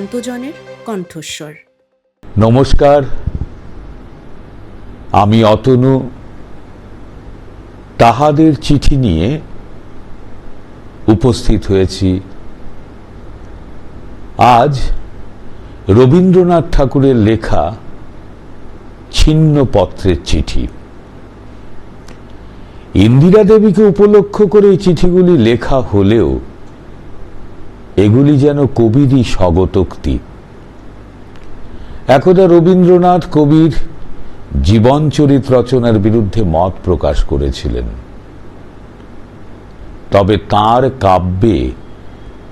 প্রান্তজনের কণ্ঠস্বর। নমস্কার, আমি অতনু। তাহাদের চিঠি নিয়ে উপস্থিত হয়েছি। আজ রবীন্দ্রনাথ ঠাকুরের লেখা ছিন্ন পত্রের চিঠি। ইন্দিরা দেবীকে উপলক্ষ করে এই চিঠিগুলি লেখা হলেও এগুলি যেন কবিরই স্বগতোক্তি। একদা রবীন্দ্রনাথ কবির জীবনচরিত রচনার বিরুদ্ধে মত প্রকাশ করেছিলেন। তবে তার কাব্যে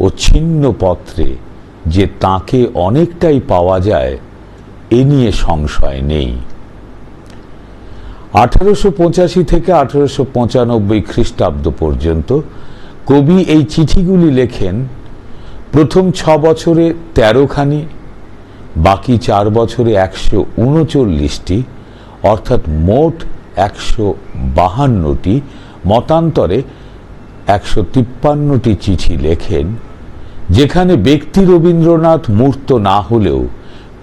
ও ছিন্ন পত্রে যে তাকে অনেকটাই পাওয়া যায়, এ নিয়ে সংশয় নেই। আঠারোশো পঁচাশি থেকে আঠারোশো পঁচানব্বই খ্রিস্টাব্দ পর্যন্ত কবি এই চিঠিগুলি লেখেন প্রথম ছ বছরে তেরোখানি, বাকি চার বছরে একশো উনচল্লিশটি, অর্থাৎ মোট একশো বাহান্নটি। মতান্তরে একশো তিপ্পান্নটি চিঠি লেখেন, যেখানে ব্যক্তি রবীন্দ্রনাথ মূর্ত না হলেও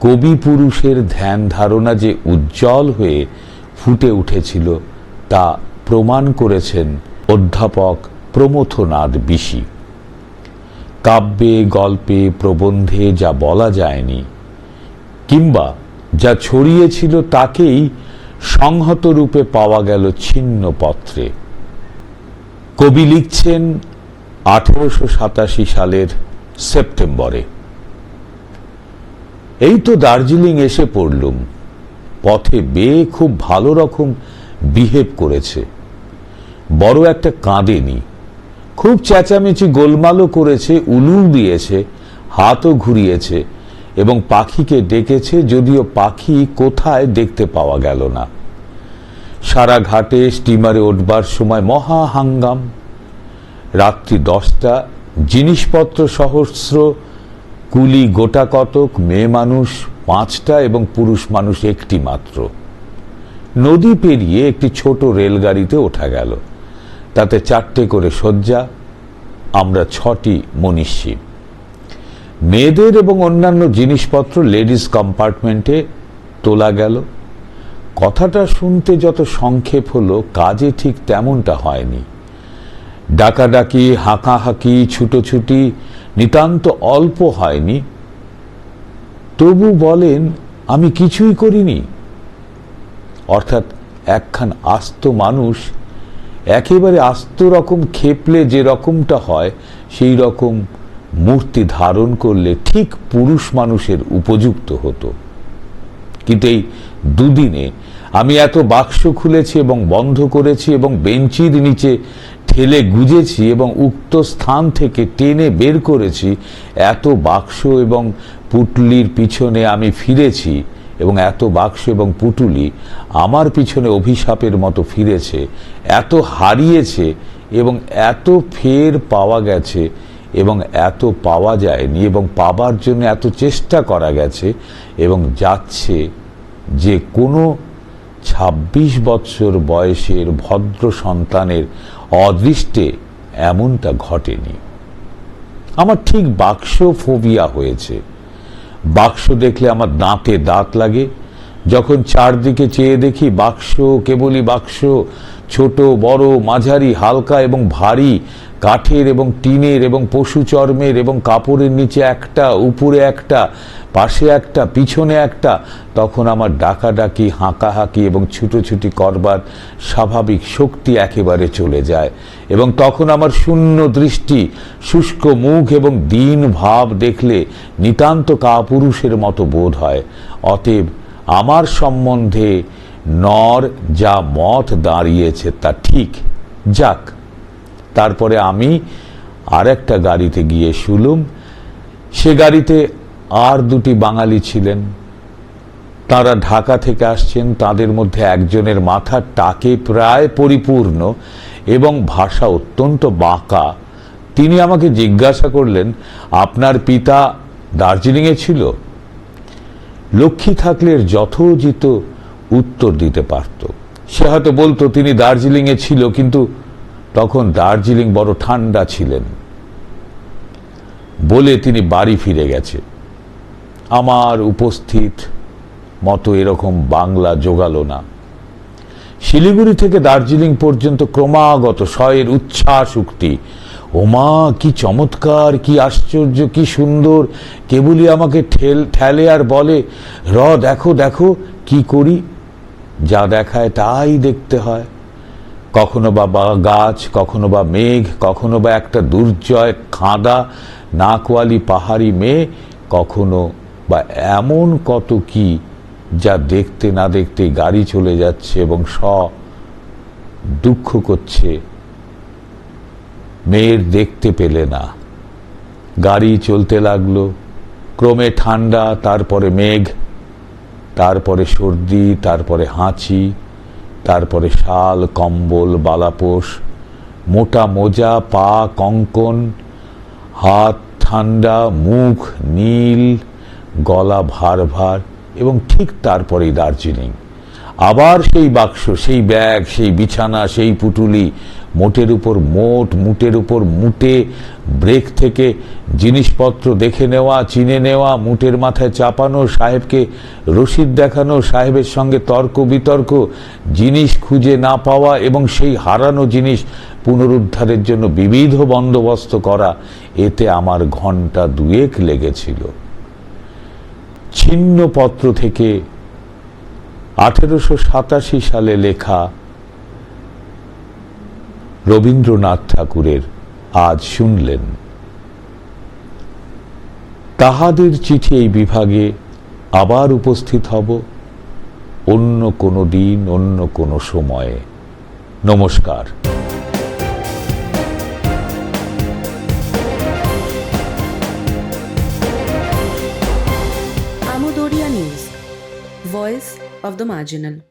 কবি পুরুষের ধ্যান ধারণা যে উজ্জ্বল হয়ে ফুটে উঠেছিল, তা প্রমাণ করেছেন অধ্যাপক প্রমথনাথ বিশি। কাব্যে, গল্পে, প্রবন্ধে যা বলা যায়নি, কিংবা যা ছড়িয়েছিল তাকেই সংহত রূপে পাওয়া গেল ছিন্ন পত্রে। কবি লিখছেন আঠেরোশো সাতাশি সালের সেপ্টেম্বরে। এই তো দার্জিলিং এসে পড়লুম। পথে বেয়ে খুব ভালো রকম বিহেভ করেছে। বড় একটা কাঁদেনি। খুব চেঁচামেচি গোলমালও করেছে উলু দিয়েছে, হাতও ঘুরিয়েছে এবং পাখিকে ডেকেছে যদিও পাখি কোথায় দেখতে পাওয়া গেল না। সারা ঘাটে স্টিমারে উঠবার সময় মহা হাঙ্গাম। রাত্রি দশটা, জিনিসপত্র সহস্র, কুলি গোটা কতক, মেয়ে মানুষ পাঁচটা এবং পুরুষ মানুষ একটি মাত্র। নদী পেরিয়ে একটি ছোট রেলগাড়িতে ওঠা গেল। তাতে চারটে করে শয্যা, আমরা ছটি মনীষী। মেয়েদের এবং অন্যান্য জিনিসপত্র লেডিস কম্পার্টমেন্টে তোলা গেল। কথাটা শুনতে যত সংক্ষেপ হলো, কাজে ঠিক তেমনটা হয়নি। ডাকাডাকি, হাঁকাহাঁকি, ছুটোছুটি নিতান্ত অল্প হয়নি। তবু বলেন, আমি কিছুই করিনি। অর্থাৎ একখান আস্ত মানুষ একেবারে আস্ত রকম খেপলে যে রকমটা হয়, সেই রকম মূর্তি ধারণ করলে ঠিক পুরুষ মানুষের উপযুক্ত হতো। কিন্তু এই দুদিনে আমি এত বাক্স খুলেছি এবং বন্ধ করেছি এবং বেঞ্চির নিচে ঠেলে গুজেছি এবং উক্ত স্থান থেকে টেনে বের করেছি, এত বাক্স এবং পুটলির পিছনে আমি ফিরেছি এবং এত বাক্স এবং পুটুলি আমার পিছনে অভিশাপের মতো ফিরেছে, এত হারিয়েছে এবং এত ফের পাওয়া গেছে এবং এত পাওয়া যায়নি এবং পাবার জন্য এত চেষ্টা করা গেছে এবং যাচ্ছে যে কোনো ছাব্বিশ বৎসর বয়সের ভদ্র সন্তানের অদৃষ্টে এমনটা ঘটেনি। আমার ঠিক বাক্স ফোবিয়া হয়েছে। বাক্স দেখলে আমার দাঁতে দাঁত লাগে যখন চারদিকে চেয়ে দেখি বাক্স কেবলই বাক্স, ছোট, বড়, মাঝারি, হালকা এবং ভারী, কাঠের এবং টিনের এবং পশু চর্মের এবং কাপড়ের নিচে একটা, উপরে একটা, পাশে একটা, পিছনে একটা, তখন আমার ডাকাডাকি, হাঁকাহাঁকি এবং ছুটোছুটি করবার স্বাভাবিক শক্তি একেবারে চলে যায় এবং তখন আমার শূন্য দৃষ্টি, শুষ্ক মুখ এবং দীন ভাব দেখলে নিতান্ত কাপুরুষের মতো বোধ হয়। অতএব আমার সম্বন্ধে নর যা মত দাঁড়িয়েছে তা ঠিক, যাক। তারপরে আমি আর একটা গাড়িতে গিয়ে শুলুম। সে গাড়িতে আর দুটি বাঙালি ছিলেন। তারা ঢাকা থেকে আসছেন, তাদের মধ্যে একজনের মাথার টাকে প্রায় পরিপূর্ণ এবং ভাষা অত্যন্ত বাঁকা। তিনি আমাকে জিজ্ঞাসা করলেন, আপনার পিতা দার্জিলিংয়ে ছিল? লক্ষ্মী থাকলে যথোচিত উত্তর দিতে পারত। সে হয়তো বলতো, তিনি দার্জিলিংয়ে ছিল, কিন্তু তখন দার্জিলিং বড় ঠান্ডা ছিলেন। বলে তিনি বাড়ি ফিরে গেছে। আমার উপস্থিত মতো এরকম বাংলা জোগালো না। শিলিগুড়ি থেকে দার্জিলিং পর্যন্ত ক্রমাগত শয়ের উচ্ছ্বাস উক্তি ওমা, কি চমৎকার, কি আশ্চর্য, কি সুন্দর। কেবলই আমাকে ঠেল, ঠেলে আর বলে, র, দেখো দেখো, কি করি? যা দেখায় তাই দেখতে হয়। কখনো বা গাছ, কখনো বা মেঘ, কখনো বা একটা দুর্জয় খাঁদা, নাকওয়ালি পাহাড়ি মেয়ে, কখনো বা এমন কত কি যা দেখতে না দেখতে গাড়ি চলে যাচ্ছে এবং স দুঃখ করছে মেয়ের দেখতে পেলে না। গাড়ি চলতে লাগল। ক্রমে ঠান্ডা, তারপরে মেঘ, তারপরে সর্দি, তারপরে হাঁচি, তারপরে শাল, কম্বল বালাপোষ মোটা মোজা, পা, কঙ্কন, হাত ঠান্ডা, মুখ নীল, গলা ভার ভার এবং ঠিক তারপরেই দার্জিলিং। আবার সেই বাক্স, সেই ব্যাগ, সেই বিছানা, সেই পুটুলি মোটের উপর মোট, মুটের উপর মুটে, ব্রেক থেকে জিনিসপত্র দেখে নেওয়া, চিনে নেওয়া, মুটের মাথায় চাপানো, সাহেবকে রসিদ দেখানো, সাহেবের সঙ্গে তর্ক বিতর্ক, জিনিস খুঁজে না পাওয়া এবং সেই হারানো জিনিস পুনরুদ্ধারের জন্য বিবিধ বন্দোবস্ত করা, এতে আমার ঘণ্টা দুয়েক লেগেছিল। ছিন্ন পত্র থেকে আঠেরোশো সাতাশি সালে লেখা রবীন্দ্রনাথ ঠাকুরের আজ শুনলেন। তাহাদের চিঠি এই বিভাগে আবার উপস্থিত হব অন্য কোনো দিন, অন্য কোনো সময়ে। নমস্কার। voice of the marginal.